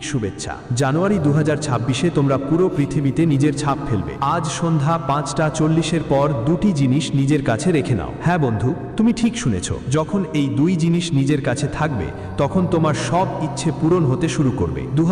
শুভেচ্ছা। জানুয়ারি দু হাজার তোমরা পুরো পৃথিবীতে নিজের ছাপ ফেলবে। আজ সন্ধ্যা পাঁচটা চল্লিশের পর দুটি জিনিস নিজের কাছে রেখে নাও। হ্যাঁ বন্ধু, তুমি ঠিক শুনেছ। যখন এই দুই জিনিস নিজের কাছে থাকবে, তখন তোমার সব ইচ্ছে পূরণ হতে শুরু করবে। দু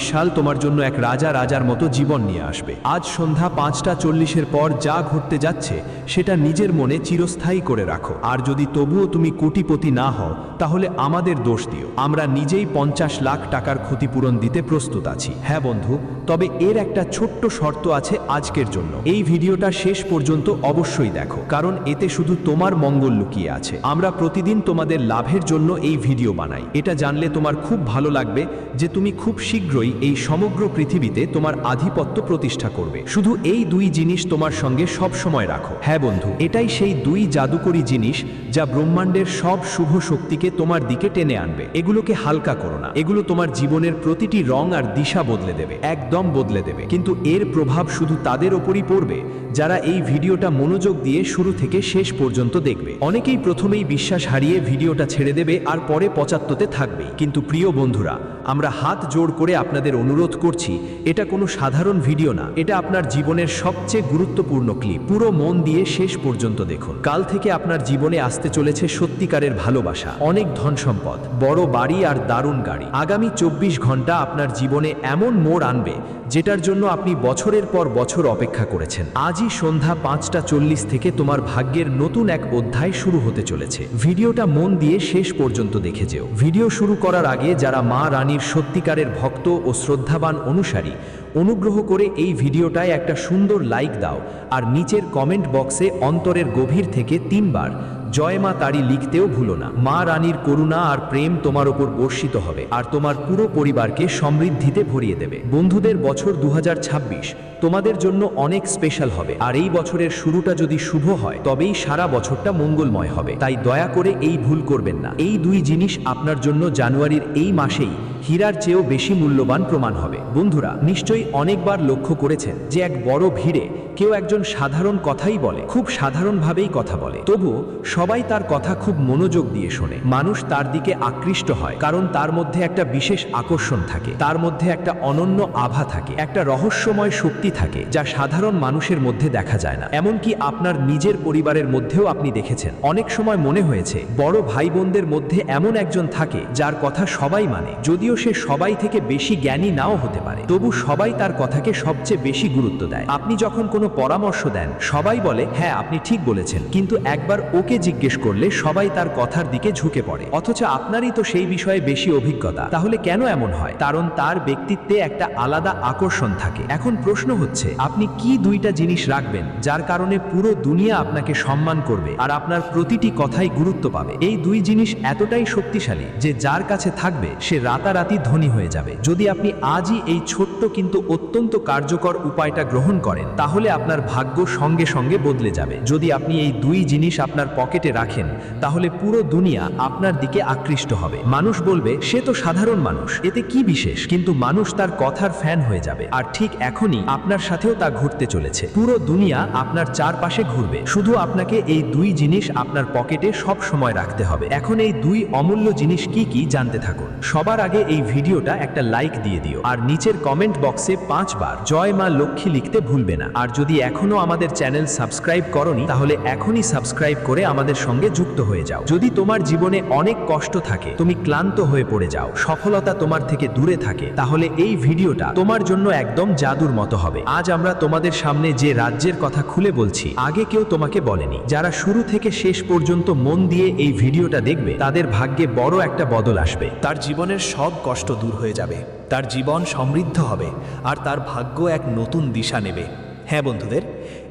সাল তোমার জন্য এক রাজা রাজার মতো জীবন নিয়ে আসবে। আজ সন্ধ্যা পাঁচটা চল্লিশের পর যা ঘটতে যাচ্ছে, সেটা নিজের মনে চিরস্থায়ী করে রাখো। আর যদি তবুও তুমি কোটিপতি না হও, তাহলে আমাদের দোষ দিও। আমরা নিজেই পঞ্চাশ লাখ টাকার ক্ষতিপূরণ দিতে প্রস্তুত আছি। হ্যাঁ বন্ধু তবে এর একটা ছোট্ট শর্ত আছে আজকের জন্য। এই ভিডিওটা শেষ পর্যন্ত অবশ্যই দেখো, কারণ এতে শুধু তোমার মঙ্গল লুকিয়ে আছে। আমরা প্রতিদিন তোমাদের লাভের জন্য এই ভিডিও বানাই। এটা জানলে তোমার খুব ভালো লাগবে যে তুমি খুব শীঘ্রই এই সমগ্র পৃথিবীতে তোমার আধিপত্য প্রতিষ্ঠা করবে। শুধু এই দুই জিনিস তোমার সঙ্গে সব সময় রাখো। হ্যাঁ বন্ধু, এটাই সেই দুই জাদুকরী জিনিস যা ব্রহ্মাণ্ডের সব শুভ শক্তিকে তোমার দিকে টেনে আনবে। এগুলোকে হালকা করো না। এগুলো তোমার জীবনের প্রতিটি রং আর দিশা বদলে দেবে। একদম বদলে দেবে। কিন্তু এর প্রভাব শুধু তাদের ওপরই পড়বে যারা এই ভিডিওটা মনোযোগ দিয়ে শুরু থেকে শেষ পর্যন্ত দেখবে। অনেকেই প্রথমেই বিশ্বাস হারিয়ে ভিডিওটা ছেড়ে দেবে আর পরে পঁচাত্ততে থাকবে। কিন্তু প্রিয় বন্ধুরা, আমরা হাত জোড় করে আপনাদের অনুরোধ করছি, এটা কোনো সাধারণ ভিডিও না। এটা আপনার জীবনের সবচেয়ে গুরুত্বপূর্ণ ক্লিপ। পুরো মন দিয়ে শেষ পর্যন্ত দেখুন। কাল থেকে আপনার জীবনে আসতে চলেছে সত্যিকারের ভালোবাসা। অনেক ধন সম্পদ বড় বাড়ি আর দারুণ গাড়ি। আগামী চব্বিশ ঘণ্টা আপনার জীবনে এমন মোড় আনবে, যেটার জন্য আপনি বছরের পর বছর অপেক্ষা করেছেন। আজই সন্ধ্যা পাঁচটা চল্লিশ থেকে তোমার ভাগ্যের নতুন এক অধ্যায় শুরু হতে চলেছে। ভিডিওটা মন দিয়ে শেষ পর্যন্ত দেখে যেও। ভিডিও শুরু করার আগে যারা মা রানীর সত্যিকারের ভক্ত ও শ্রদ্ধাবান অনুসারী, অনুগ্রহ করে এই ভিডিওটায় একটা সুন্দর লাইক দাও আর নিচের কমেন্ট বক্সে অন্তরের গভীর থেকে তিনবার জয় মা তারি লিখতেও ভুলো না। মা রানীর করুণা আর প্রেম তোমার ওপর বর্ষিত হবে, আর তোমার পুরো পরিবারকে সমৃদ্ধিতে ভরিয়ে দেবে। বন্ধুদের বছর দুহাজার ছাব্বিশ তোমাদের জন্য অনেক স্পেশাল হবে, আর এই বছরের শুরুটা যদি শুভ হয়, তবেই সারা বছরটা মঙ্গলময় হবে। তাই দয়া করে এই ভুল করবেন না। এই দুই জিনিস আপনার জন্য জানুয়ারির এই মাসেই হীরার চেয়েও বেশি মূল্যবান প্রমাণ হবে। বন্ধুরা, নিশ্চয়ই অনেকবার লক্ষ্য করেছেন যে এক বড় ভিড়ে কেউ একজন সাধারণ কথাই বলে, খুব সাধারণভাবেই কথা বলে। তবুও সবাই তার কথা খুব মনোযোগ দিয়ে শোনে। মানুষ তার দিকে আকৃষ্ট হয়, কারণ তার মধ্যে একটা বিশেষ আকর্ষণ থাকে, তার মধ্যে একটা অনন্য আভা থাকে, একটা রহস্যময় শক্তি থাকে, যা সাধারণ মানুষের মধ্যে দেখা যায় না। এমনকি আপনার নিজের পরিবারের মধ্যেও আপনি দেখেছেন। অনেক সময় মনে হয়েছে, বড় ভাই বোনদের মধ্যে এমন একজন থাকে, যার কথা সবাই মানে যদিও সে সবাই থেকে বেশি জ্ঞানী নাও হতে পারে। তবু সবাই তার কথাকে সবচেয়ে বেশি গুরুত্ব দেয়। আপনি যখন কোনো পরামর্শ দেন। সবাই বলে হ্যাঁ আপনি ঠিক বলেছেন। কিন্তু একবার ওকে জিজ্ঞেস করলে সবাই তার কথার দিকে ঝুঁকে পড়ে। অথচ আপনারই তো সেই বিষয়ে বেশি অভিজ্ঞতা। তাহলে কেন এমন হয়? কারণ তার ব্যক্তিত্বে একটা আলাদা আকর্ষণ থাকে। এখন প্রশ্ন হচ্ছে, আপনি কি দুইটা জিনিস রাখবেন যার কারণে পুরো দুনিয়া আপনাকে সম্মান করবে আর আপনার প্রতিটি কথাই গুরুত্ব পাবে? এই দুই জিনিস এতটাই শক্তিশালী যে যার কাছে থাকবে, সে রাতারাতি ধনী হয়ে যাবে। যদি আপনি আজই এই ছোট্ট কিন্তু অত্যন্ত কার্যকর উপায়টা গ্রহণ করেন, তাহলে আপনার ভাগ্য সঙ্গে সঙ্গে বদলে যাবে। যদি আপনি এই দুই জিনিস আপনার পকেটে রাখেন, তাহলে পুরো দুনিয়া আপনার দিকে আকৃষ্ট হবে। মানুষ বলবে, সে তো সাধারণ মানুষ, এতে কি বিশেষ? কিন্তু মানুষ তার কথার ফ্যান হয়ে যাবে। আর ঠিক এখনই আপনার সাথেও তা ঘটতে চলেছে। পুরো দুনিয়া আপনার চারপাশে ঘুরবে। শুধু আপনাকে এই দুই জিনিস আপনার পকেটে সব সময় রাখতে হবে। এখন এই দুই অমূল্য জিনিস কি কি জানতে থাকুন। সবার আগে এই ভিডিওটা একটা লাইক দিয়ে দিও। আর নিচের কমেন্ট বক্সে পাঁচবার, জয় মা লক্ষ্মী লিখতে ভুলবে না। আর যদি এখনও আমাদের চ্যানেল সাবস্ক্রাইব করনি, তাহলে এখনই সাবস্ক্রাইব করে আমাদের সঙ্গে যুক্ত হয়ে যাও। যদি তোমার জীবনে অনেক কষ্ট থাকে, তুমি ক্লান্ত হয়ে পড়ে যাও, সফলতা তোমার থেকে দূরে থাকে, তাহলে এই ভিডিওটা তোমার জন্য একদম জাদুর মতো হবে। আজ আমরা তোমাদের সামনে যে রাজ্যের কথা খুলে বলছি, আগে কেউ তোমাকে বলেনি। যারা শুরু থেকে শেষ পর্যন্ত মন দিয়ে এই ভিডিওটা দেখবে, তাদের ভাগ্যে বড় একটা বদল আসবে। তার জীবনের সব কষ্ট দূর হয়ে যাবে, তার জীবন সমৃদ্ধ হবে, আর তার ভাগ্য এক নতুন দিশা নেবে। হ্যাঁ বন্ধুদের,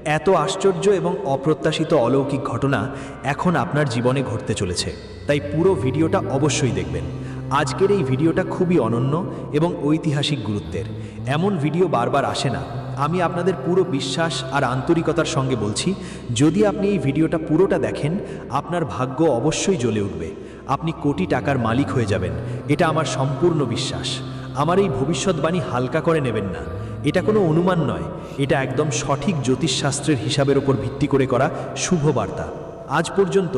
এত আশ্চর্য এবং অপ্রত্যাশিত অলৌকিক ঘটনা এখন আপনার জীবনে ঘটতে চলেছে। তাই পুরো ভিডিওটা অবশ্যই দেখবেন। আজকের এই ভিডিওটা খুবই অনন্য এবং ঐতিহাসিক গুরুত্বের। এমন ভিডিও বারবার আসে না। আমি আপনাদের পুরো বিশ্বাস আর আন্তরিকতার সঙ্গে বলছি, যদি আপনি এই ভিডিওটা পুরোটা দেখেন, আপনার ভাগ্য অবশ্যই জ্বলে উঠবে। আপনি কোটি টাকার মালিক হয়ে যাবেন। এটা আমার সম্পূর্ণ বিশ্বাস। আমার এই ভবিষ্যৎবাণী হালকা করে নেবেন না। এটা কোনো অনুমান নয়, এটা একদম সঠিক জ্যোতিষশাস্ত্রের হিসাবের ওপর ভিত্তি করে করা শুভ বার্তা। আজ পর্যন্ত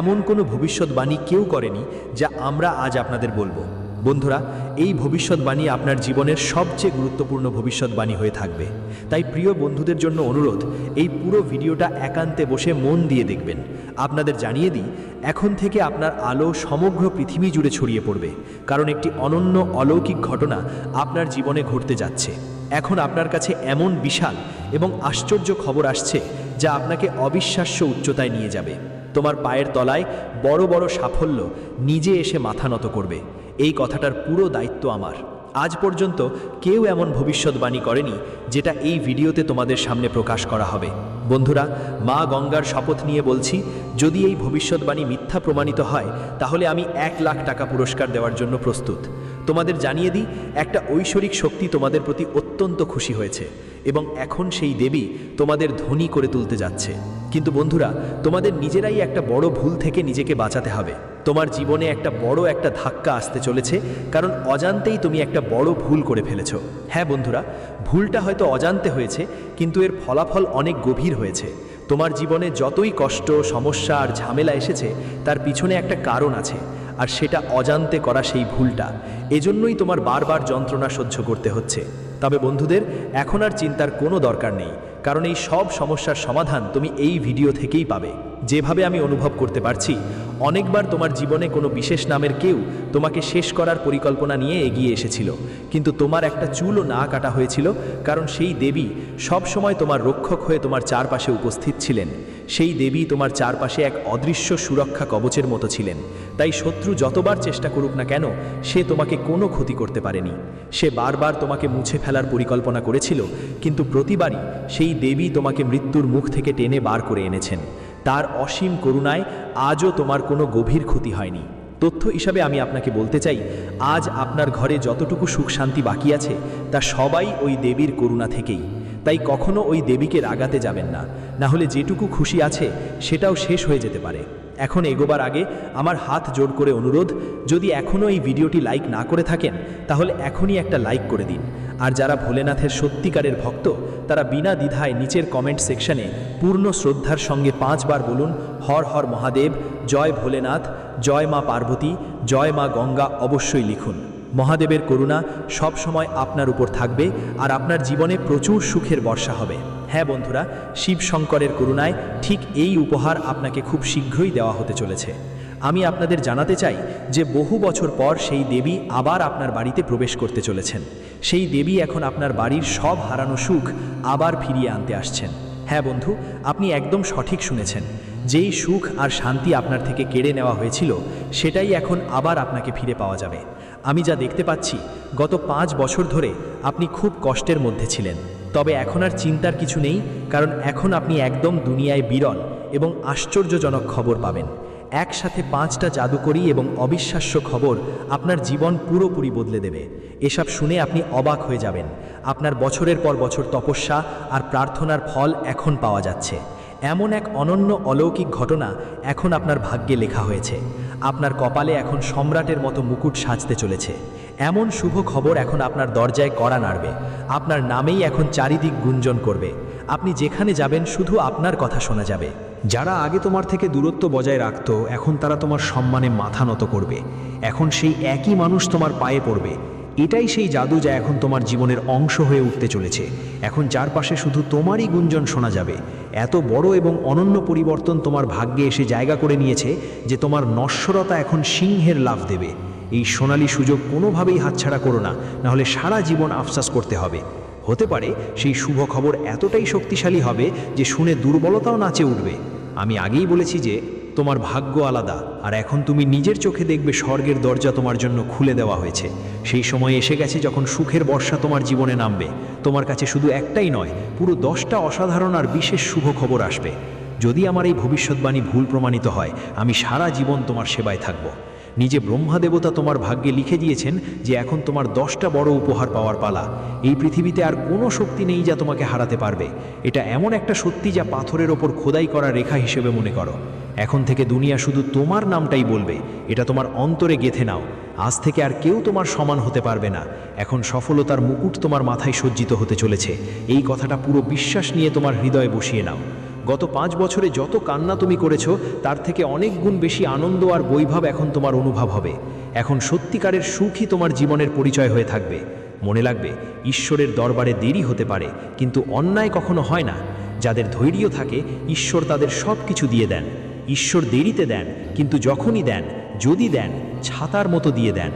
এমন কোনো ভবিষ্যৎবাণী কেউ করেনি যা আমরা আজ আপনাদের বলব। বন্ধুরা, এই ভবিষ্যৎবাণী আপনার জীবনের সবচেয়ে গুরুত্বপূর্ণ ভবিষ্যৎবাণী হয়ে থাকবে। তাই প্রিয় বন্ধুদের জন্য অনুরোধ, এই পুরো ভিডিওটা একান্তে বসে মন দিয়ে দেখবেন। আপনাদের জানিয়ে দিই, এখন থেকে আপনার আলো সমগ্র পৃথিবী জুড়ে ছড়িয়ে পড়বে, কারণ একটি অনন্য অলৌকিক ঘটনা আপনার জীবনে ঘটতে যাচ্ছে। এখন আপনার কাছে এমন বিশাল এবং আশ্চর্য খবর আসছে যা আপনাকে অবিশ্বাস্য উচ্চতায় নিয়ে যাবে। তোমার পায়ের তলায় বড় বড় সাফল্য নিজে এসে মাথা নত করবে। এই কথাটার পুরো দায়িত্ব আমার। আজ পর্যন্ত কেউ এমন ভবিষ্যৎবাণী করেনি যেটা এই ভিডিওতে তোমাদের সামনে প্রকাশ করা হবে। বন্ধুরা, মা গঙ্গার শপথ নিয়ে বলছি, যদি এই ভবিষ্যৎবাণী মিথ্যা প্রমাণিত হয়, তাহলে আমি এক লাখ টাকা পুরস্কার দেওয়ার জন্য প্রস্তুত। তোমাদের জানিয়ে দিই, একটা ঐশ্বরিক শক্তি তোমাদের প্রতি অত্যন্ত খুশি হয়েছে এবং এখন সেই দেবী তোমাদের ধনী করে তুলতে যাচ্ছে। কিন্তু বন্ধুরা, তোমাদের নিজেরাই একটা বড় ভুল থেকে নিজেকে বাঁচাতে হবে। তোমার জীবনে একটা বড় একটা ধাক্কা আসতে চলেছে, কারণ অজান্তেই তুমি একটা বড় ভুল করে ফেলেছ। হ্যাঁ বন্ধুরা, ভুলটা হয়তো অজান্তে হয়েছে, কিন্তু এর ফলাফল অনেক গভীর হয়েছে। তোমার জীবনে যতই কষ্ট, সমস্যা আর ঝামেলা এসেছে, তার পিছনে একটা কারণ আছে, আর সেটা অজান্তে করা সেই ভুলটা। এজন্যই তোমার বারবার যন্ত্রণা সহ্য করতে হচ্ছে। তবে বন্ধুদের, এখন আর চিন্তার কোনো দরকার নেই। কারণ এই সব সমস্যার সমাধান তুমি এই ভিডিও থেকেই পাবে। যেভাবে আমি অনুভব করতে পারছি অনেকবার তোমার জীবনে কোনো বিশেষ নামের কেউ তোমাকে শেষ করার পরিকল্পনা নিয়ে এগিয়ে এসেছিল। কিন্তু তোমার একটা চুলও না কাটা হয়েছিল, কারণ সেই দেবী সব সময় তোমার রক্ষক হয়ে তোমার চারপাশে উপস্থিত ছিলেন। সেই দেবী তোমার চারপাশে এক অদৃশ্য সুরক্ষা কবচের মতো ছিলেন। তাই শত্রু যতবার চেষ্টা করুক না কেন, সে তোমাকে কোনো ক্ষতি করতে পারেনি। সে বারবার তোমাকে মুছে ফেলার পরিকল্পনা করেছিল, কিন্তু প্রতিবারই সেই দেবী তোমাকে মৃত্যুর মুখ থেকে টেনে বার করে এনেছেন। তার অসীম করুণায় আজও তোমার কোনো গভীর ক্ষতি হয়নি। তথ্য হিসাবে আমি আপনাকে বলতে চাই, আজ আপনার ঘরে যতটুকু সুখ শান্তি বাকি আছে, তা সবাই ওই দেবীর করুণা থেকেই। তাই কখনো ওই দেবীকে রাগাতে যাবেন না। না হলে যেটুকু খুশি আছে, সেটাও শেষ হয়ে যেতে পারে। এখন এগোবার আগে আমার হাত জোর করে অনুরোধ, যদি এখনও এই ভিডিওটি লাইক না করে থাকেন, তাহলে এখনই একটা লাইক করে দিন। আর যারা ভোলেনাথের সত্যিকারের ভক্ত, তারা বিনা দ্বিধায় নিচের কমেন্ট সেকশনে পূর্ণ শ্রদ্ধার সঙ্গে পাঁচবার বলুন, হর হর মহাদেব, জয় ভোলেনাথ, জয় মা পার্বতী, জয় মা গঙ্গা অবশ্যই লিখুন। মহাদেবের করুণা সব সময় আপনার উপর থাকবে আর আপনার জীবনে প্রচুর সুখের বর্ষা হবে। হ্যাঁ বন্ধুরা শিব শঙ্করের করুণায় ঠিক এই উপহার আপনাকে খুব শীঘ্রই দেওয়া হতে চলেছে। আমি আপনাদের জানাতে চাই যে বহু বছর পর সেই দেবী আবার আপনার বাড়িতে প্রবেশ করতে চলেছেন। সেই দেবী এখন আপনার বাড়ির সব হারানো সুখ আবার ফিরিয়ে আনতে আসছেন। হ্যাঁ বন্ধু, আপনি একদম সঠিক শুনেছেন। যেই সুখ আর শান্তি আপনার থেকে কেড়ে নেওয়া হয়েছিল, সেটাই এখন আবার আপনাকে ফিরে পাওয়া যাবে। আমি যা দেখতে পাচ্ছি, গত পাঁচ বছর ধরে আপনি খুব কষ্টের মধ্যে ছিলেন। তবে এখন আর চিন্তার কিছু নেই, কারণ এখন আপনি একদম দুনিয়ায় বিরল এবং আশ্চর্যজনক খবর পাবেন। একসাথে পাঁচটা জাদুকরী এবং অবিশ্বাস্য খবর আপনার জীবন পুরোপুরি বদলে দেবে। এসব শুনে আপনি অবাক হয়ে যাবেন। আপনার বছরের পর বছর তপস্যা আর প্রার্থনার ফল এখন পাওয়া যাচ্ছে। এমন এক অনন্য অলৌকিক ঘটনা এখন আপনার ভাগ্যে লেখা হয়েছে। আপনার কপালে এখন সম্রাটের মতো মুকুট সাজতে চলেছে। এমন শুভ খবর এখন আপনার দরজায় কড়া নাড়বে। আপনার নামেই এখন চারিদিক গুঞ্জন করবে। আপনি যেখানে যাবেন শুধু আপনার কথা শোনা যাবে। যারা আগে তোমার থেকে দূরত্ব বজায় রাখত, এখন তারা তোমার সম্মানে মাথা নত করবে। এখন সেই একই মানুষ তোমার পায়ে পড়বে। এটাই সেই জাদু যা এখন তোমার জীবনের অংশ হয়ে উঠতে চলেছে। এখন চারপাশে শুধু তোমারই গুঞ্জন শোনা যাবে। এত বড় এবং অনন্য পরিবর্তন তোমার ভাগ্যে এসে জায়গা করে নিয়েছে যে তোমার নশ্বরতা এখন সিংহের লাভ দেবে। এই সোনালী সুযোগ কোনোভাবেই হাতছাড়া করো না, নাহলে সারা জীবন আফসাস করতে হবে। হতে পারে সেই শুভ খবর এতটাই শক্তিশালী হবে যে শুনে দুর্বলতাও নাচে উঠবে। আমি আগেই বলেছি যে, তোমার ভাগ্য আলাদা, আর এখন তুমি নিজের চোখে দেখবে স্বর্গের দরজা তোমার জন্য খুলে দেওয়া হয়েছে। সেই সময় এসে গেছে যখন সুখের বর্ষা তোমার জীবনে নামবে। তোমার কাছে শুধু একটাই নয়, পুরো দশটা অসাধারণ আর বিশেষ শুভ খবর আসবে। যদি আমার এই ভবিষ্যৎবাণী ভুল প্রমাণিত হয়, আমি সারা জীবন তোমার সেবায় থাকব। নিজে ব্রহ্মা দেবতা তোমার ভাগ্যে লিখে দিয়েছেন যে এখন তোমার দশটা বড় উপহার পাওয়ার পালা। এই পৃথিবীতে আর কোনো শক্তি নেই যা তোমাকে হারাতে পারবে। এটা এমন একটা সত্যি যা পাথরের ওপর খোদাই করা রেখা হিসেবে মনে করো। এখন থেকে দুনিয়া শুধু তোমার নামটাই বলবে। এটা তোমার অন্তরে গেথে নাও। আজ থেকে আর কেউ তোমার সমান হতে পারবে না। এখন সফলতার মুকুট তোমার মাথায় সজ্জিত হতে চলেছে। এই কথাটা পুরো বিশ্বাস নিয়ে তোমার হৃদয়ে বসিয়ে নাও। গত পাঁচ বছরে যত কান্না তুমি করেছ, তার থেকে অনেক গুণ বেশি আনন্দ আর বৈভব এখন তোমার অনুভব হবে। এখন সত্যিকারের সুখই তোমার জীবনের পরিচয় হয়ে থাকবে। মনে লাগবে, ঈশ্বরের দরবারে দেরি হতে পারে, কিন্তু অন্যায় কখনো হয় না। যাদের ধৈর্য থাকে, ঈশ্বর তাদের সব কিছু দিয়ে দেন। ঈশ্বর দেরিতে দেন, কিন্তু যখনই দেন, যদি দেন, ছাতার মতো দিয়ে দেন।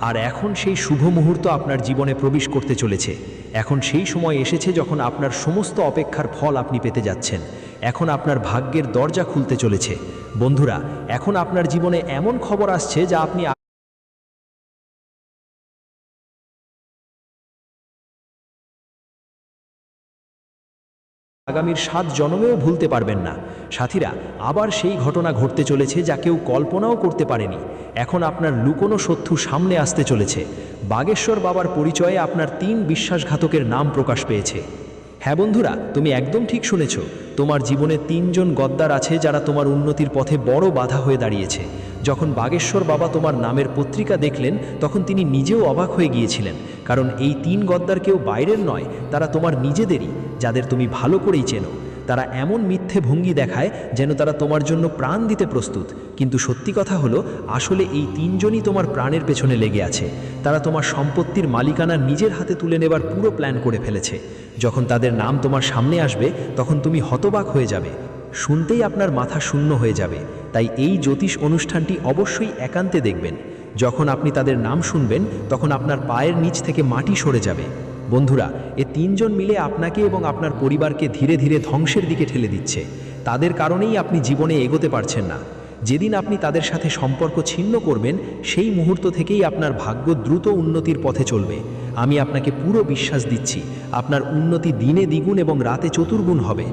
আর এখন সেই শুভ মুহূর্ত আপনার জীবনে প্রবেশ করতে চলেছে। এখন সেই সময় এসেছে যখন আপনার সমস্ত অপেক্ষার ফল আপনি পেতে যাচ্ছেন। এখন আপনার ভাগ্যের দরজা খুলতে চলেছে। বন্ধুরা, এখন আপনার জীবনে এমন খবর আসছে যা আপনি আগামীর সাত জন্মেও ভুলতে পারবেন না। সাথীরা, আবার সেই ঘটনা ঘটতে চলেছে যা কেউ কল্পনাও করতে পারেনি। এখন আপনার লুকোনো শত্রু সামনে আসতে চলেছে। বাগেশ্বর বাবার পরিচয়ে আপনার তিন বিশ্বাসঘাতকের নাম প্রকাশ পেয়েছে। হ্যাঁ বন্ধুরা, তুমি একদম ঠিক শুনেছ। তোমার জীবনে তিনজন গদ্দার আছে যারা তোমার উন্নতির পথে বড় বাধা হয়ে দাঁড়িয়েছে। যখন বাগেশ্বর বাবা তোমার নামের পত্রিকা দেখলেন, তখন তিনি নিজেও অবাক হয়ে গিয়েছিলেন, কারণ এই তিন গদ্দার কেউ বাইরের নয়, তারা তোমার নিজেদেরই, যাদের তুমি ভালো করেই চেনো। তারা এমন মিথ্যে ভঙ্গি দেখায় যেন তারা তোমার জন্য প্রাণ দিতে প্রস্তুত। কিন্তু সত্যি কথা হলো, আসলে এই তিনজনই তোমার প্রাণের পেছনে লেগে আছে। তারা তোমার সম্পত্তির মালিকানা নিজের হাতে তুলে নেবার পুরো প্ল্যান করে ফেলেছে। যখন তাদের নাম তোমার সামনে আসবে, তখন তুমি হতবাক হয়ে যাবে। শুনতেই আপনার মাথা শূন্য হয়ে যাবে। তাই এই জ্যোতিষ অনুষ্ঠানটি অবশ্যই একান্তে দেখবেন। যখন আপনি তাদের নাম শুনবেন, তখন আপনার পায়ের নিচ থেকে মাটি সরে যাবে। বন্ধুরা, এ তিনজন মিলে আপনাকে এবং আপনার পরিবারকে ধীরে ধীরে ধ্বংসের দিকে ঠেলে দিচ্ছে। তাদের কারণেই আপনি জীবনে এগোতে পারছেন না। যেদিন আপনি তাদের সাথে সম্পর্ক ছিন্ন করবেন, সেই মুহূর্ত থেকেই আপনার ভাগ্য দ্রুত উন্নতির পথে চলবে। আমি আপনাকে পুরো বিশ্বাস দিচ্ছি, আপনার উন্নতি দিনে দ্বিগুণ এবং রাতে চতুর্গুণ হবে।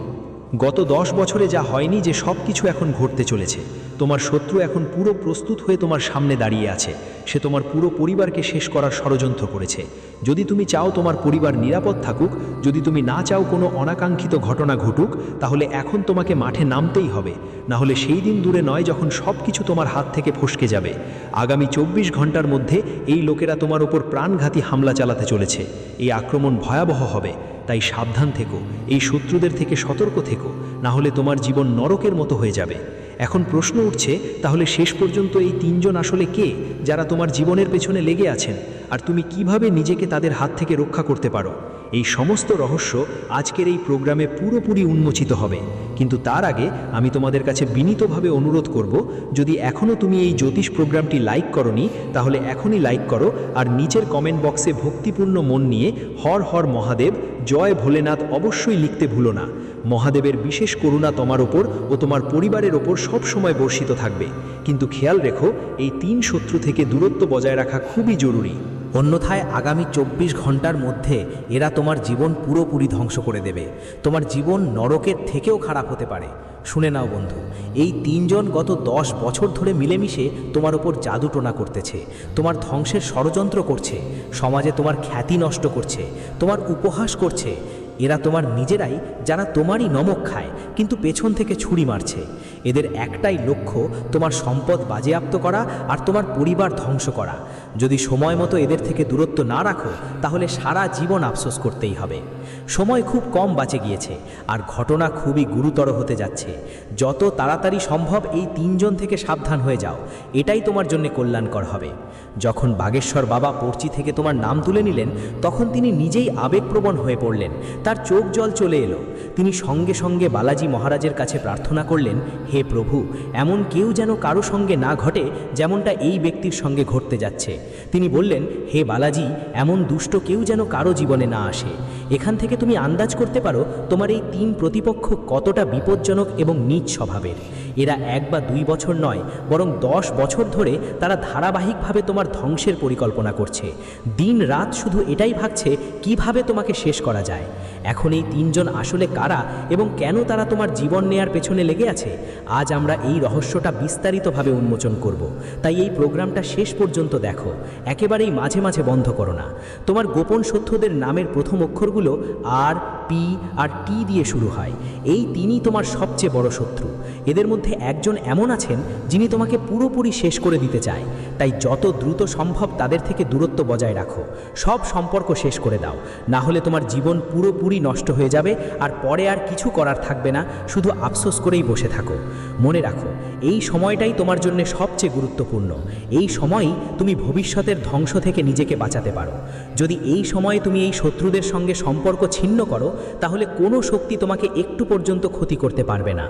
গত দশ বছরে যা হয়নি যে সব কিছু এখন ঘটতে চলেছে। তোমার শত্রু এখন পুরো প্রস্তুত হয়ে তোমার সামনে দাঁড়িয়ে আছে। সে তোমার পুরো পরিবারকে শেষ করার ষড়যন্ত্র করেছে। যদি তুমি চাও তোমার পরিবার নিরাপদ থাকুক, যদি তুমি না চাও কোনো অনাকাঙ্ক্ষিত ঘটনা ঘটুক, তাহলে এখন তোমাকে মাঠে নামতেই হবে। না হলে সেই দিন দূরে নয় যখন সব কিছু তোমার হাত থেকে ফসকে যাবে। আগামী চব্বিশ ঘণ্টার মধ্যে এই লোকেরা তোমার ওপর প্রাণঘাতী হামলা চালাতে চলেছে। এই আক্রমণ ভয়াবহ হবে। তাই সাবধান থেকো, এই শত্রুদের থেকে সতর্ক থেকো, না হলে তোমার জীবন নরকের মতো হয়ে যাবে। এখন প্রশ্ন উঠছে, তাহলে শেষ পর্যন্ত এই তিনজন আসলে কে, যারা তোমার জীবনের পেছনে লেগে আছেন? আর তুমি কীভাবে নিজেকে তাদের হাত থেকে রক্ষা করতে পারো? এই সমস্ত রহস্য আজকের এই প্রোগ্রামে পুরোপুরি উন্মোচিত হবে। কিন্তু তার আগে আমি তোমাদের কাছে বিনীতভাবে অনুরোধ করব, যদি এখনও তুমি এই জ্যোতিষ প্রোগ্রামটি লাইক করনি, তাহলে এখনই লাইক করো আর নিচের কমেন্ট বক্সে ভক্তিপূর্ণ মন নিয়ে হর হর মহাদেব, জয় ভোলেনাথ অবশ্যই লিখতে ভুলো না। মহাদেবের বিশেষ করুণা তোমার ওপর ও তোমার পরিবারের ওপর সবসময় বর্ষিত থাকবে। কিন্তু খেয়াল রেখো, এই তিন শত্রু থেকে দূরত্ব বজায় রাখা খুবই জরুরি। অন্যথায় আগামী চব্বিশ ঘণ্টার মধ্যে এরা তোমার জীবন পুরোপুরি ধ্বংস করে দেবে। তোমার জীবন নরকের থেকেও খারাপ হতে পারে। শুনে নাও বন্ধু, এই তিনজন গত দশ বছর ধরে মিলেমিশে তোমার ওপর জাদুটোনা করতেছে। তোমার ধ্বংসের ষড়যন্ত্র করছে। সমাজে তোমার খ্যাতি নষ্ট করছে। তোমার উপহাস করছে। এরা তোমার নিজেরাই, যারা তোমারই নমক খায়, কিন্তু পেছন থেকে ছুরি মারছে। এদের একটাই লক্ষ্য তোমার সম্পদ বাজেয়াপ্ত করা আর তোমার পরিবার ধ্বংস করা। যদি সময় মতো এদের থেকে দূরত্ব না রাখো, তাহলে সারা জীবন আফসোস করতেই হবে। সময় খুব কম বাঁচে গিয়েছে আর ঘটনা খুবই গুরুতর হতে যাচ্ছে। যত তাড়াতাড়ি সম্ভব এই তিনজন থেকে সাবধান হয়ে যাও। এটাই তোমার জন্য কল্যাণকর হবে। যখন বাগেশ্বর বাবা পর্চি থেকে তোমার নাম তুলে নিলেন, তখন তিনি নিজেই আবেগপ্রবণ হয়ে পড়লেন। তার চোখ জল চলে এলো। তিনি সঙ্গে সঙ্গে বালাজি মহারাজের কাছে প্রার্থনা করলেন, হে প্রভু, এমন কেউ যেন কারও সঙ্গে না ঘটে যেমনটা এই ব্যক্তির সঙ্গে ঘটতে যাচ্ছে। তিনি বললেন, হে বালাজি, এমন দুষ্ট কেউ যেন কারও জীবনে না আসে। এখান থেকে তুমি আন্দাজ করতে পারো, তোমার এই তিন প্রতিপক্ষ কতটা বিপজ্জনক এবং নিজ স্বভাবের। এরা এক বা দুই বছর নয়, বরং দশ বছর ধরে তারা ধারাবাহিকভাবে তোমার ধ্বংসের পরিকল্পনা করছে। দিন রাত শুধু এটাই ভাবছে, কীভাবে তোমাকে শেষ করা যায়? এখন এই তিনজন আসলে কারা এবং কেন তারা তোমার জীবন নেয়ার পেছনে লেগে আছে? আজ আমরা এই রহস্যটা বিস্তারিতভাবে উন্মোচন করব। তাই এই প্রোগ্রামটা শেষ পর্যন্ত দেখো। একেবারেই মাঝে মাঝে বন্ধ করো না। তোমার গোপন সত্যদের নামের প্রথম অক্ষরগুলো আর পি আর টি দিয়ে শুরু হয়। এই তিনি তোমার সবচেয়ে বড় শত্রু। এদের মধ্যে একজন এমন আছেন যিনি তোমাকে পুরোপুরি শেষ করে দিতে চায়। তাই যত দ্রুত সম্ভব তাদের থেকে দূরত্ব বজায় রাখো। সব সম্পর্ক শেষ করে দাও। না হলে তোমার জীবন পুরোপুরি নষ্ট হয়ে যাবে আর পরে আর কিছু করার থাকবে না, শুধু আফসোস করেই বসে থাকো। মনে রাখো, এই সময়টাই তোমার জন্য সবচেয়ে গুরুত্বপূর্ণ। এই সময়ই তুমি ভবিষ্যতের ধ্বংস থেকে নিজেকে বাঁচাতে পারো। যদি এই সময়ে তুমি এই শত্রুদের সঙ্গে সম্পর্ক ছিন্ন করো তাহলে কোনো শক্তি তোমাকে একটু পর্যন্ত ক্ষতি করতে পারবে না।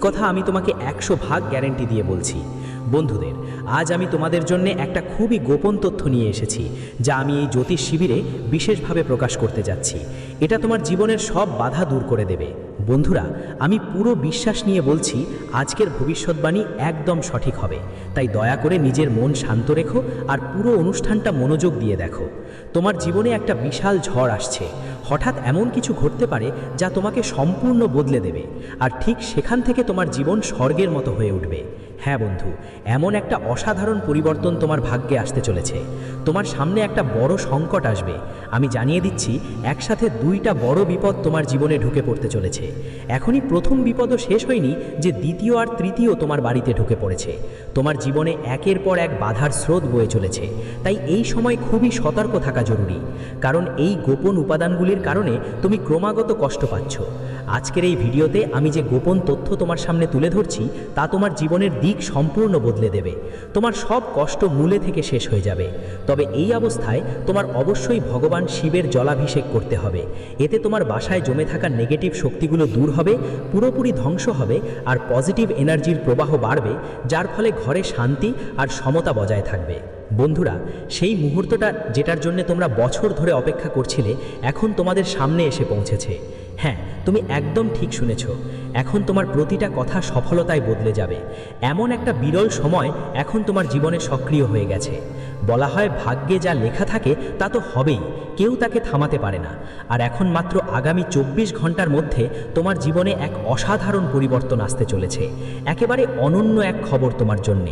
কথা আমি তোমাকে একশো ভাগ গ্যারেন্টি দিয়ে বলছি। বন্ধুদের, আজ আমি তোমাদের জন্য একটা খুবই গোপন তথ্য নিয়ে এসেছি, যা আমি এই জ্যোতিষ শিবিরে বিশেষভাবে প্রকাশ করতে যাচ্ছি। এটা তোমার জীবনের সব বাধা দূর করে দেবে। বন্ধুরা, আমি পুরো বিশ্বাস নিয়ে বলছি, আজকের ভবিষ্যৎবাণী একদম সঠিক হবে। তাই দয়া করে নিজের মন শান্ত রেখো আর পুরো অনুষ্ঠানটা মনোযোগ দিয়ে দেখো। তোমার জীবনে একটা বিশাল ঝড় আসছে। হঠাৎ এমন কিছু ঘটতে পারে যা তোমাকে সম্পূর্ণ বদলে দেবে, আর ঠিক সেখান থেকে তোমার জীবন স্বর্গের মতো হয়ে উঠবে। হ্যাঁ বন্ধু, এমন একটা অসাধারণ পরিবর্তন তোমার ভাগ্যে আসতে চলেছে। তোমার সামনে একটা বড় সংকট আসবে। আমি জানিয়ে দিচ্ছি, একসাথে দুইটা বড় বিপদ তোমার জীবনে ঢুকে পড়তে চলেছে। এখনই প্রথম বিপদও শেষ হয়নি, যে দ্বিতীয় আর তৃতীয় তোমার বাড়িতে ঢুকে পড়েছে। তোমার জীবনে একের পর এক বাধার স্রোত বয়ে চলেছে। তাই এই সময় খুবই সতর্ক থাকা জরুরি। কারণ এই গোপন উপাদানগুলির কারণে তুমি ক্রমাগত কষ্ট পাচ্ছ। আজকের এই ভিডিওতে আমি যে গোপন তথ্য তোমার সামনে তুলে ধরছি, তা তোমার জীবনের দিক সম্পূর্ণ বদলে দেবে। তোমার সব কষ্ট মূলে থেকে শেষ হয়ে যাবে। তবে এই অবস্থায় তোমার অবশ্যই ভগবান শিবের জলাভিষেক করতে হবে। এতে তোমার বাসায় জমে থাকা নেগেটিভ শক্তিগুলো দূর হবে, পুরোপুরি ধ্বংস হবে আর পজিটিভ এনার্জির প্রবাহ বাড়বে, যার ফলে ঘরে শান্তি আর সমতা বজায় থাকবে। বন্ধুরা, সেই মুহূর্তটা যেটার জন্য তোমরা বছর ধরে অপেক্ষা করছিলে, এখন তোমাদের সামনে এসে পৌঁছেছে। হ্যাঁ তুমি একদম ঠিক শুনেছ। এখন তোমার প্রতিটা কথা সফলতায় বদলে যাবে। এমন একটা বিরল সময় এখন তোমার জীবনে সক্রিয় হয়ে গেছে। বলা হয় ভাগ্যে যা লেখা থাকে তা তো হবেই, কেউ তাকে থামাতে পারে না। আর এখন মাত্র আগামী চব্বিশ ঘণ্টার মধ্যে তোমার জীবনে এক অসাধারণ পরিবর্তন আসতে চলেছে। একেবারে অনন্য এক খবর তোমার জন্যে।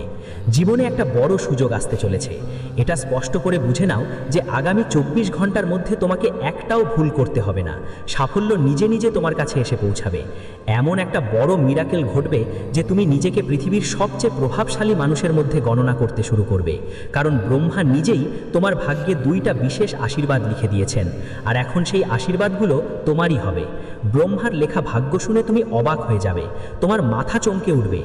জীবনে একটা বড় সুযোগ আসতে চলেছে। এটা স্পষ্ট করে বুঝে নাও যে আগামী চব্বিশ ঘণ্টার মধ্যে তোমাকে একটাও ভুল করতে হবে না। সাফল্য নিজে নিজে তোমার কাছে এসে পৌঁছাবে। এমন একটা বড় মিরাকেল ঘটবে যে তুমি নিজেকে পৃথিবীর সবচেয়ে প্রভাবশালী মানুষের মধ্যে গণনা করতে শুরু করবে। কারণ ব্রহ্মা নিজেই তোমার ভাগ্যে দুইটা বিশেষ আশীর্বাদ লিখে দিয়েছেন, আর এখন সেই আশীর্বাদগুলো তোমারই হবে। ব্রহ্মার লেখা ভাগ্য শুনে তুমি অবাক হয়ে যাবে, তোমার মাথা চমকে উঠবে।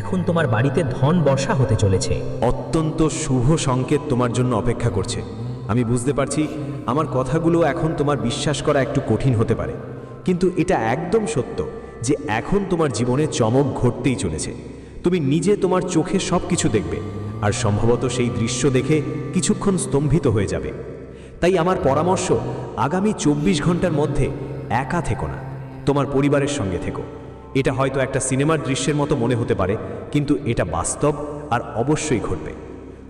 এখন তোমার বাড়িতে ধন বর্ষা হতে চলেছে। অত্যন্ত শুভ সংকেত তোমার জন্য অপেক্ষা করছে। আমি বুঝতে পারছি আমার কথাগুলো এখন তোমার বিশ্বাস করা একটু কঠিন হতে পারে। কিন্তু এটা একদম সত্য যে এখন তোমার জীবনে চমক ঘটতেই চলেছে। তুমি নিজে তোমার চোখে সব কিছু দেখবে। আর সম্ভবত সেই দৃশ্য দেখে কিছুক্ষণ স্তম্ভিত হয়ে যাবে। তাই আমার পরামর্শ, আগামী চব্বিশ ঘণ্টার মধ্যে একা থেকো না, তোমার পরিবারের সঙ্গে থেকো। এটা হয়তো একটা সিনেমার দৃশ্যের মতো মনে হতে পারে, কিন্তু এটা বাস্তব আর অবশ্যই ঘটবে।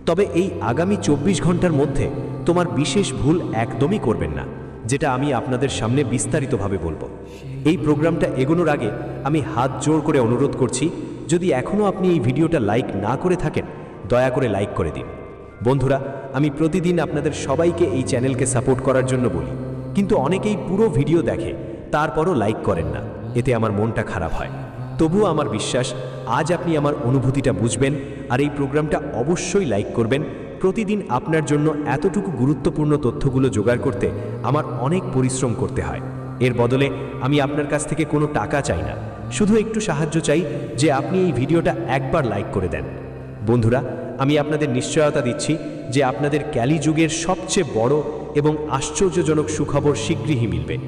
তবে এই আগামী চব্বিশ ঘণ্টার মধ্যে তোমার বিশেষ ভুল একদমই করবেন না, যেটা আমি আপনাদের সামনে বিস্তারিতভাবে বলব। এই প্রোগ্রামটা এগোনোর আগে আমি হাত জোর করে অনুরোধ করছি, যদি এখনও আপনি এই ভিডিওটা লাইক না করে থাকেন দয়া করে লাইক করে দিন। বন্ধুরা, আমি প্রতিদিন আপনাদের সবাইকে এই চ্যানেলকে সাপোর্ট করার জন্য বলি। কিন্তু অনেকেই পুরো ভিডিও দেখে, তারপরও লাইক করেন না। এতে আমার মনটা খারাপ হয়। তবুও আমার বিশ্বাস, আজ আপনি আমার অনুভূতিটা বুঝবেন আর এই প্রোগ্রামটা অবশ্যই লাইক করবেন। প্রতিদিন আপনার জন্য এতটুকু গুরুত্বপূর্ণ তথ্যগুলো জোগাড় করতে আমার অনেক পরিশ্রম করতে হয়। এর বদলে, আমি আপনার কাছ থেকে কোনো টাকা চাই না। শুধু একটু সাহায্য চাই যে আপনি এই ভিডিওটা একবার লাইক করে দেন। বন্ধুরা, আমি আপনাদের নিশ্চয়তা দিচ্ছি যে আপনাদের ক্যালি যুগের সবচেয়ে বড় এবং আশ্চর্যজনক সুখবর শীঘ্রই মিলবে।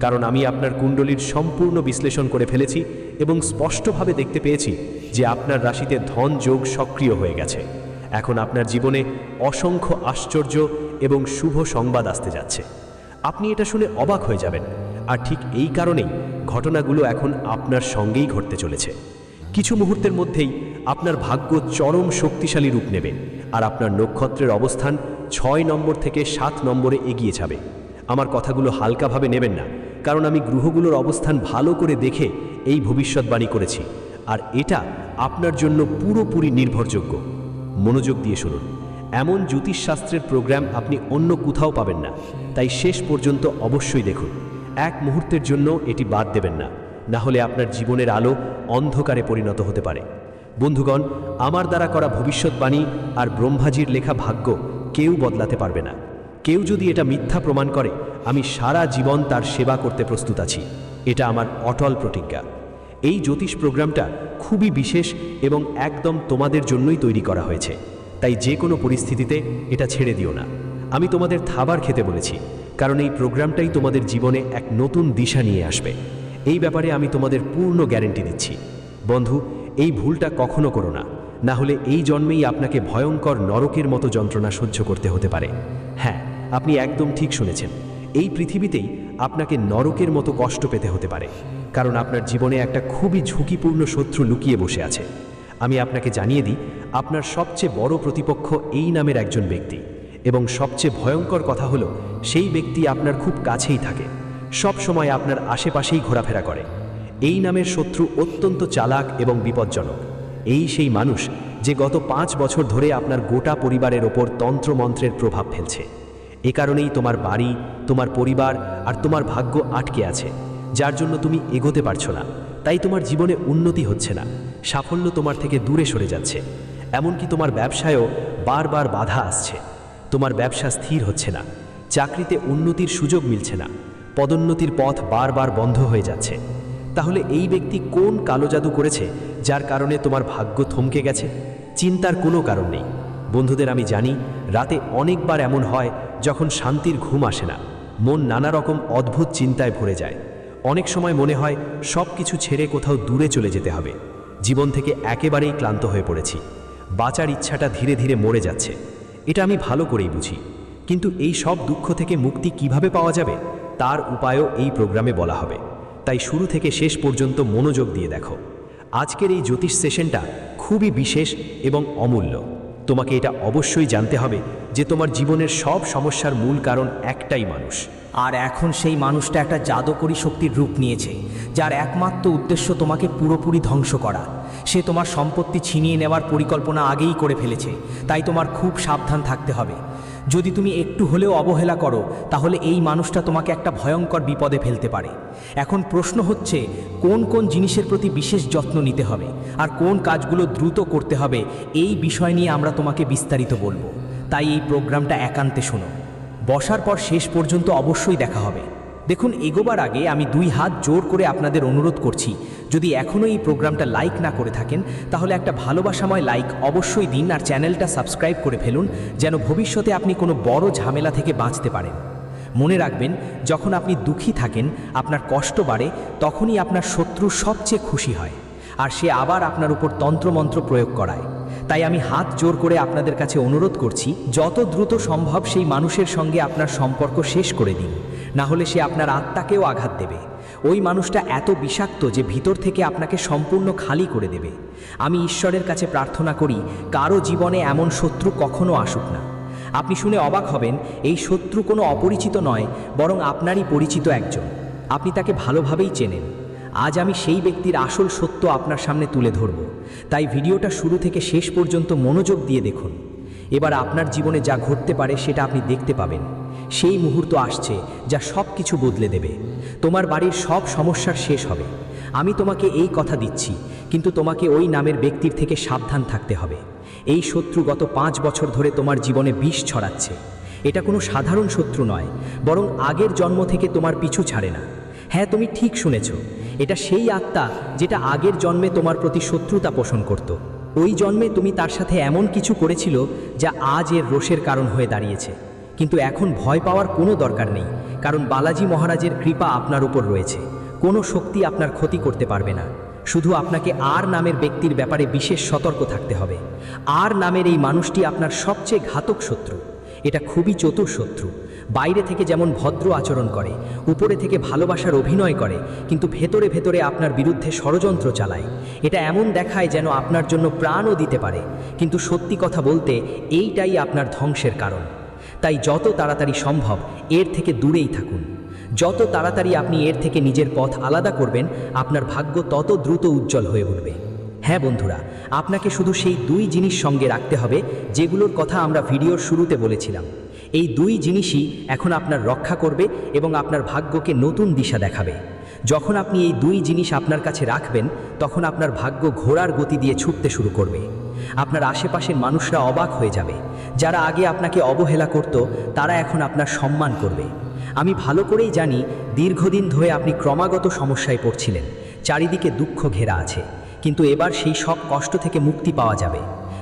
কারণ আমি আপনার কুণ্ডলীর সম্পূর্ণ বিশ্লেষণ করে ফেলেছি এবং স্পষ্টভাবে দেখতে পেয়েছি যে আপনার রাশিতে ধন যোগ সক্রিয় হয়ে গেছে। এখন আপনার জীবনে অসংখ্য আশ্চর্য এবং শুভ সংবাদ আসতে যাচ্ছে। আপনি এটা শুনে অবাক হয়ে যাবেন। আর ঠিক এই কারণেই ঘটনাগুলো এখন আপনার সঙ্গেই ঘটতে চলেছে। কিছু মুহূর্তের মধ্যেই আপনার ভাগ্য চরম শক্তিশালী রূপ নেবে আর আপনার নক্ষত্রের অবস্থান ছয় নম্বর থেকে সাত নম্বরে এগিয়ে যাবে। আমার কথাগুলো হালকাভাবে নেবেন না, কারণ আমি গ্রহগুলোর অবস্থান ভালো করে দেখে এই ভবিষ্যৎবাণী করেছি। আর এটা আপনার জন্য পুরোপুরি নির্ভরযোগ্য। মনোযোগ দিয়ে শুনুন, এমন জ্যোতিষশাস্ত্রের প্রোগ্রাম আপনি অন্য কোথাও পাবেন না, তাই শেষ পর্যন্ত অবশ্যই দেখুন। এক মুহূর্তের জন্য এটি বাদ দেবেন না না হলে আপনার জীবনের আলো অন্ধকারে পরিণত হতে পারে। বন্ধুগণ, আমার দ্বারা করা ভবিষ্যৎবাণী আর ব্রহ্মাজির লেখা ভাগ্য কেউ বদলাতে পারবে না। কেউ যদি এটা মিথ্যা প্রমাণ করে, আমি সারা জীবন তার সেবা করতে প্রস্তুত আছি। এটা আমার অটল প্রতিজ্ঞা। এই জ্যোতিষ প্রোগ্রামটা খুবই বিশেষ এবং একদম তোমাদের জন্যই তৈরি করা হয়েছে। তাই যে কোনো পরিস্থিতিতে এটা ছেড়ে দিও না। আমি তোমাদের খাবার খেতে বলেছি, কারণ এই প্রোগ্রামটাই তোমাদের জীবনে এক নতুন দিশা নিয়ে আসবে। এই ব্যাপারে আমি তোমাদের পূর্ণ গ্যারেন্টি দিচ্ছি। বন্ধু এই ভুলটা কখনো করো না। না হলে এই জন্মেই আপনাকে ভয়ঙ্কর নরকের মতো যন্ত্রণা সহ্য করতে হতে পারে। হ্যাঁ আপনি একদম ঠিক শুনেছেন। এই পৃথিবীতেই আপনাকে নরকের মতো কষ্ট পেতে হতে পারে। কারণ আপনার জীবনে একটা খুবই ঝুঁকিপূর্ণ শত্রু লুকিয়ে বসে আছে। আমি আপনাকে জানিয়ে দিই, আপনার সবচেয়ে বড় প্রতিপক্ষ এই নামের একজন ব্যক্তি। এবং সবচেয়ে ভয়ঙ্কর কথা হলো, সেই ব্যক্তি আপনার খুব কাছেই থাকে। সব সময় আপনার আশেপাশেই ঘোরাফেরা করে। এই নামের শত্রু অত্যন্ত চালাক এবং বিপজ্জনক। এই সেই মানুষ যে গত পাঁচ বছর ধরে আপনার গোটা পরিবারের ওপর তন্ত্রমন্ত্রের প্রভাব ফেলছে। এ কারণেই তোমার বাড়ি, তোমার পরিবার আর তোমার ভাগ্য আটকে আছে, যার জন্য তুমি এগোতে পারছ না। তাই তোমার জীবনে উন্নতি হচ্ছে না। সাফল্য তোমার থেকে দূরে সরে যাচ্ছে। এমনকি তোমার ব্যবসায়ও বারবার বাধা আসছে। তোমার ব্যবসা স্থির হচ্ছে না। চাকরিতে উন্নতির সুযোগ মিলছে না। পদোন্নতির পথ বারবার বন্ধ হয়ে যাচ্ছে। তাহলে এই ব্যক্তি কোন কালো জাদু করেছে, যার কারণে তোমার ভাগ্য থমকে গেছে? চিন্তার কোনো কারণ নেই। বন্ধুদের আমি জানি, রাতে অনেকবার এমন হয় যখন শান্তির ঘুম আসে না। মন নানা রকম অদ্ভুত চিন্তায় ভরে যায়। অনেক সময় মনে হয় সব কিছু ছেড়ে কোথাও দূরে চলে যেতে হবে। জীবন থেকে একেবারেই ক্লান্ত হয়ে পড়েছি। বাঁচার ইচ্ছাটা ধীরে ধীরে মরে যাচ্ছে। এটা আমি ভালো করেই বুঝি। কিন্তু এই সব দুঃখ থেকে মুক্তি কীভাবে পাওয়া যাবে, তার উপায়ও এই প্রোগ্রামে বলা হবে। তাই শুরু থেকে শেষ পর্যন্ত মনোযোগ দিয়ে দেখো। আজকের এই জ্যোতিষ সেশনটা খুবই বিশেষ এবং অমূল্য। তোমাকে এটা অবশ্যই জানতে হবে যে তোমার জীবনের সব সমস্যার মূল কারণ একটাই মানুষ। আর এখন সেই মানুষটা একটা জাদুকরী শক্তির রূপ নিয়েছে, যার একমাত্র উদ্দেশ্য তোমাকে পুরোপুরি ধ্বংস করা। সে তোমার সম্পত্তি ছিনিয়ে নেওয়ার পরিকল্পনা আগেই করে ফেলেছে, তাই তোমার খুব সাবধান থাকতে হবে। যদি তুমি একটু হলেও অবহেলা করো, তাহলে এই মানুষটা তোমাকে একটা ভয়ঙ্কর বিপদে ফেলতে পারে। এখন প্রশ্ন হচ্ছে, কোন কোন জিনিসের প্রতি বিশেষ যত্ন নিতে হবে, আর কোন কাজগুলো দ্রুত করতে হবে, এই বিষয় নিয়ে আমরা তোমাকে বিস্তারিত বলব। তাই এই প্রোগ্রামটা একান্তে শোনো। বসার পর শেষ পর্যন্ত অবশ্যই দেখা হবে। দেখুন, এগোবার আগে আমি দুই হাত জোর করে আপনাদের অনুরোধ করছি, যদি এখনও এই প্রোগ্রামটা লাইক না করে থাকেন, তাহলে একটা ভালোবাসাময় লাইক অবশ্যই দিন আর চ্যানেলটা সাবস্ক্রাইব করে ফেলুন, যেন ভবিষ্যতে আপনি কোনো বড় ঝামেলা থেকে বাঁচতে পারেন। মনে রাখবেন, যখন আপনি দুঃখী থাকেন, আপনার কষ্ট বাড়ে, তখনই আপনার শত্রু সবচেয়ে খুশি হয়, আর সে আবার আপনার উপর তন্ত্রমন্ত্র প্রয়োগ করায়। তাই আমি হাত জোর করে আপনাদের কাছে অনুরোধ করছি, যত দ্রুত সম্ভব সেই মানুষের সঙ্গে আপনার সম্পর্ক শেষ করে দিন। না হলে সে আপনার আত্মাকেও আঘাত দেবে। ওই মানুষটা এত বিষাক্ত যে ভিতর থেকে আপনাকে সম্পূর্ণ খালি করে দেবে। আমি ঈশ্বরের কাছে প্রার্থনা করি, কারও জীবনে এমন শত্রু কখনো আসুক না। আপনি শুনে অবাক হবেন, এই শত্রু কোনো অপরিচিত নয়, বরং আপনারই পরিচিত একজন। আপনি তাকে ভালোভাবেই চেনেন। আজ আমি সেই ব্যক্তির আসল সত্য আপনার সামনে তুলে ধরব। তাই ভিডিওটা শুরু থেকে শেষ পর্যন্ত মনোযোগ দিয়ে দেখুন। এবার আপনার জীবনে যা ঘটতে পারে সেটা আপনি দেখতে পাবেন। সেই মুহূর্ত আসছে যা সব কিছু বদলে দেবে। তোমার বাড়ির সব সমস্যার শেষ হবে। আমি তোমাকে এই কথা দিচ্ছি, কিন্তু তোমাকে ওই নামের ব্যক্তির থেকে সাবধান থাকতে হবে। এই শত্রু গত পাঁচ বছর ধরে তোমার জীবনে বিষ ছড়াচ্ছে। এটা কোনো সাধারণ শত্রু নয়, বরং আগের জন্ম থেকে তোমার পিছু ছাড়ে না। হ্যাঁ তুমি ঠিক শুনেছ, এটা সেই আত্মা যেটা আগের জন্মে তোমার প্রতি শত্রুতা পোষণ করত। ওই জন্মে তুমি তার সাথে এমন কিছু করেছিল যা আজ এর রোষের কারণ হয়ে দাঁড়িয়েছে। কিন্তু এখন ভয় পাওয়ার কোনো দরকার নেই, কারণ বালাজি মহারাজের কৃপা আপনার উপর রয়েছে। কোনো শক্তি আপনার ক্ষতি করতে পারবে না। শুধু আপনাকে আর নামের ব্যক্তির ব্যাপারে বিশেষ সতর্ক থাকতে হবে। আর নামের এই মানুষটি আপনার সবচেয়ে ঘাতক শত্রু। এটা খুবই চতুর শত্রু। বাইরে থেকে যেমন ভদ্র আচরণ করে, উপরে থেকে ভালোবাসার অভিনয় করে, কিন্তু ভেতরে ভেতরে আপনার বিরুদ্ধে ষড়যন্ত্র চালায়। এটা এমন দেখায় যেন আপনার জন্য প্রাণও দিতে পারে। কিন্তু সত্যি কথা বলতে, এইটাই আপনার ধ্বংসের কারণ। তাই যত তাড়াতাড়ি সম্ভব এর থেকে দূরেই থাকুন। যত তাড়াতাড়ি আপনি এর থেকে নিজের পথ আলাদা করবেন, আপনার ভাগ্য তত দ্রুত উজ্জ্বল হয়ে উঠবে। হ্যাঁ বন্ধুরা, আপনাকে শুধু সেই দুই জিনিস সঙ্গে রাখতে হবে, যেগুলোর কথা আমরা ভিডিওর শুরুতে বলেছিলাম। এই দুই জিনিসই এখন আপনার রক্ষা করবে এবং আপনার ভাগ্যকে নতুন দিশা দেখাবে। যখন আপনি এই দুই জিনিস আপনার কাছে রাখবেন, তখন আপনার ভাগ্য ঘোড়ার গতি দিয়ে ছুটতে শুরু করবে। আপনার আশেপাশের মানুষরা অবাক হয়ে যাবে। যারা আগে আপনাকে অবহেলা করত, তারা এখন আপনার সম্মান করবে। আমি ভালো করেই জানি, দীর্ঘদিন ধরে আপনি ক্রমাগত সমস্যায় পড়ছিলেন, চারিদিকে দুঃখ ঘেরা আছে। কিন্তু এবার সেই সব কষ্ট থেকে মুক্তি পাওয়া যাবে।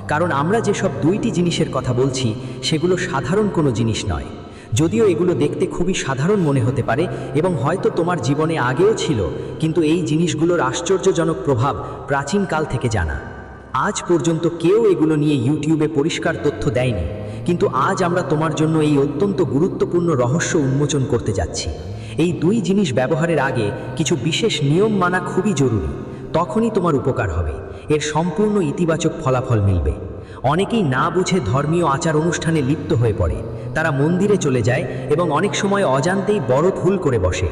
কারণ আমরা যেসব দুইটি জিনিসের কথা বলছি, সেগুলো সাধারণ কোনো জিনিস নয়। যদিও এগুলো দেখতে খুবই সাধারণ মনে হতে পারে, এবং হয়তো তোমার জীবনে আগেও ছিল, কিন্তু এই জিনিসগুলোর আশ্চর্যজনক প্রভাব প্রাচীনকাল থেকে জানা। আজ পর্যন্ত কেউ এগুলো নিয়ে ইউটিউবে পরিষ্কার তথ্য দেয়নি, কিন্তু আজ আমরা তোমার জন্য এই অত্যন্ত গুরুত্বপূর্ণ রহস্য উন্মোচন করতে যাচ্ছি। এই দুই জিনিস ব্যবহারের আগে কিছু বিশেষ নিয়ম মানা খুবই জরুরি, তখনই তোমার উপকার হবে, এর সম্পূর্ণ ইতিবাচক ফলাফল মিলবে। অনেকেই না বুঝে ধর্মীয় আচার অনুষ্ঠানে লিপ্ত হয়ে পড়ে, তারা মন্দিরে চলে যায় এবং অনেক সময় অজান্তেই বড় ভুল করে বসে।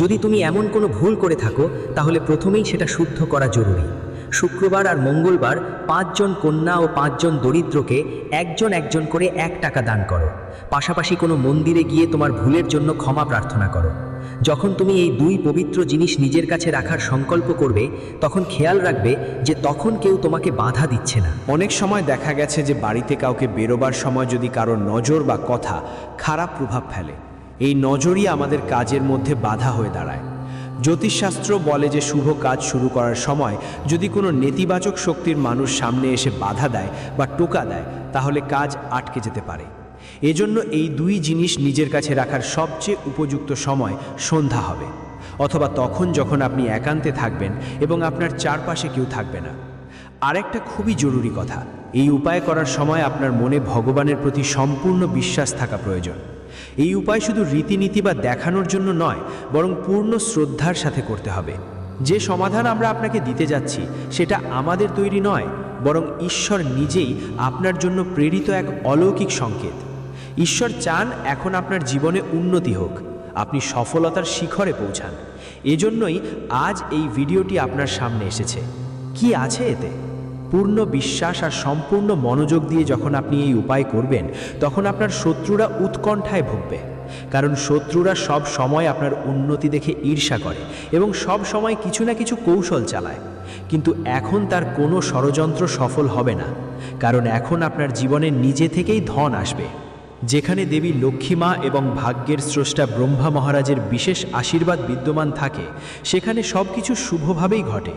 যদি তুমি এমন কোনো ভুল করে থাকো, তাহলে প্রথমেই সেটা শুদ্ধ করা জরুরি। শুক্রবার আর মঙ্গলবার পাঁচজন কন্যা ও পাঁচজন দরিদ্রকে একজন একজন করে এক টাকা দান করো। পাশাপাশি কোনো মন্দিরে গিয়ে তোমার ভুলের জন্য ক্ষমা প্রার্থনা করো। যখন তুমি এই দুই পবিত্র জিনিস নিজের কাছে রাখার সংকল্প করবে, তখন খেয়াল রাখবে যে তখন কেউ তোমাকে বাধা দিচ্ছে না। অনেক সময় দেখা গেছে যে বাড়িতে কাউকে বেরোবার সময় যদি কারোর নজর বা কথা খারাপ প্রভাব ফেলে, এই নজরই আমাদের কাজের মধ্যে বাধা হয়ে দাঁড়ায়। জ্যোতিষশাস্ত্র বলে যে শুভ কাজ শুরু করার সময় যদি কোনো নেতিবাচক শক্তির মানুষ সামনে এসে বাধা দেয় বা টোকা দেয়, তাহলে কাজ আটকে যেতে পারে। এজন্য এই দুই জিনিস নিজের কাছে রাখার সবচেয়ে উপযুক্ত সময় সন্ধ্যা হবে। অথবা তখন যখন আপনি একান্তে থাকবেন এবং আপনার চারপাশে কেউ থাকবে না। আরেকটা খুবই জরুরি কথা, এই উপায় করার সময় আপনার মনে ভগবানের প্রতি সম্পূর্ণ বিশ্বাস থাকা প্রয়োজন। এই উপায় শুধু রীতিনীতি বা দেখানোর জন্য নয়, বরং পূর্ণ শ্রদ্ধার সাথে করতে হবে। যে সমাধান আমরা আপনাকে দিতে যাচ্ছি, সেটা আমাদের তৈরি নয়, বরং ঈশ্বর নিজেই আপনার জন্য প্রেরিত এক অলৌকিক সংকেত। ঈশ্বর চান এখন আপনার জীবনে উন্নতি হোক, আপনি সফলতার শিখরে পৌঁছান। এজন্যই আজ এই ভিডিওটি আপনার সামনে এসেছে। কি আছে এতে? পূর্ণ বিশ্বাস আর সম্পূর্ণ মনোযোগ দিয়ে যখন আপনি এই উপায় করবেন, তখন আপনার শত্রুরা উৎকণ্ঠায় ভুগবে। কারণ শত্রুরা সব সময় আপনার উন্নতি দেখে ঈর্ষা করে এবং সব সময় কিছু না কিছু কৌশল চালায়। কিন্তু এখন তার কোনো ষড়যন্ত্র সফল হবে না, কারণ এখন আপনার জীবনে নিজে থেকেই ধন আসবে। যেখানে দেবী লক্ষ্মীমা এবং ভাগ্যের স্রষ্টা ব্রহ্মা মহারাজের বিশেষ আশীর্বাদ বিদ্যমান থাকে, সেখানে সব কিছু শুভভাবেই ঘটে।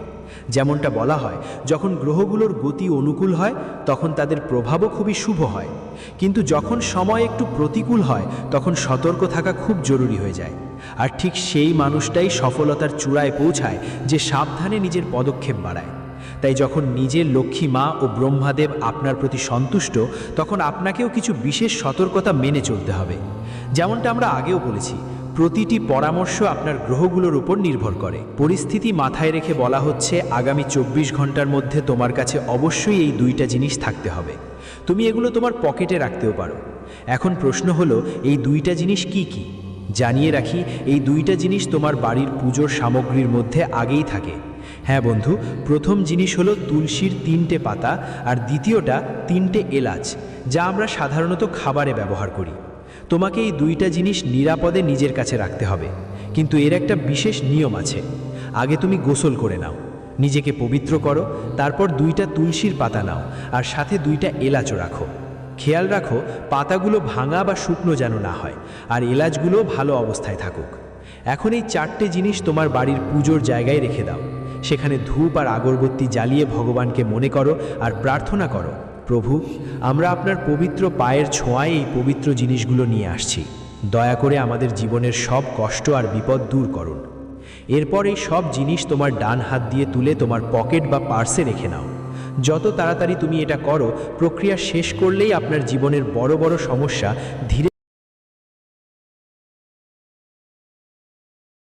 যেমনটা বলা হয়, যখন গ্রহগুলোর গতি অনুকূল হয়, তখন তাদের প্রভাবও খুবই শুভ হয়। কিন্তু যখন সময় একটু প্রতিকূল হয়, তখন সতর্ক থাকা খুব জরুরি হয়ে যায়। আর ঠিক সেই মানুষটাই সফলতার চূড়ায় পৌঁছায়, যে সাবধানে নিজের পদক্ষেপ বাড়ায়। তাই যখন নিজের লক্ষ্মী মা ও ব্রহ্মাদেব আপনার প্রতি সন্তুষ্ট, তখন আপনাকেও কিছু বিশেষ সতর্কতা মেনে চলতে হবে। যেমনটা আমরা আগেও বলেছি, প্রতিটি পরামর্শ আপনার গ্রহগুলোর উপর নির্ভর করে। পরিস্থিতি মাথায় রেখে বলা হচ্ছে, আগামী চব্বিশ ঘণ্টার মধ্যে তোমার কাছে অবশ্যই এই দুইটা জিনিস থাকতে হবে। তুমি এগুলো তোমার পকেটে রাখতেও পারো। এখন প্রশ্ন হলো, এই দুইটা জিনিস কি কি? জানিয়ে রাখি, এই দুইটা জিনিস তোমার বাড়ির পুজোর সামগ্রীর মধ্যে আগেই থাকে। হ্যাঁ বন্ধু, প্রথম জিনিস হলো তুলসীর তিনটে পাতা আর দ্বিতীয়টা তিনটে এলাচ, যা আমরা সাধারণত খাবারে ব্যবহার করি। তোমাকে এই দুইটা জিনিস নিরাপদে নিজের কাছে রাখতে হবে, কিন্তু এর একটা বিশেষ নিয়ম আছে। আগে তুমি গোসল করে নাও, নিজেকে পবিত্র করো, তারপর দুইটা তুলসীর পাতা নাও আর সাথে দুইটা এলাচও রাখো। খেয়াল রাখো, পাতাগুলো ভাঙা বা শুকনো যেন না হয় আর এলাচগুলো ভালো অবস্থায় থাকুক। এখন এই চারটে জিনিস তোমার বাড়ির পুজোর জায়গায় রেখে দাও। সেখানে ধূপ আর আগরবত্তি জ্বালিয়ে ভগবানকে মনে করো আর প্রার্থনা করো, প্রভু, আমরা আপনার পবিত্র পায়ের ছোঁয়ায় এই পবিত্র জিনিসগুলো নিয়ে আসছি। দয়া করে আমাদের জীবনের সব কষ্ট আর বিপদ দূর করুন। এরপর এই সব জিনিস তোমার ডান হাত দিয়ে তুলে তোমার পকেট বা পার্সে রেখে নাও। যত তাড়াতাড়ি তুমি এটা করো, প্রক্রিয়া শেষ করলেই আপনার জীবনের বড় বড় সমস্যা ধীরে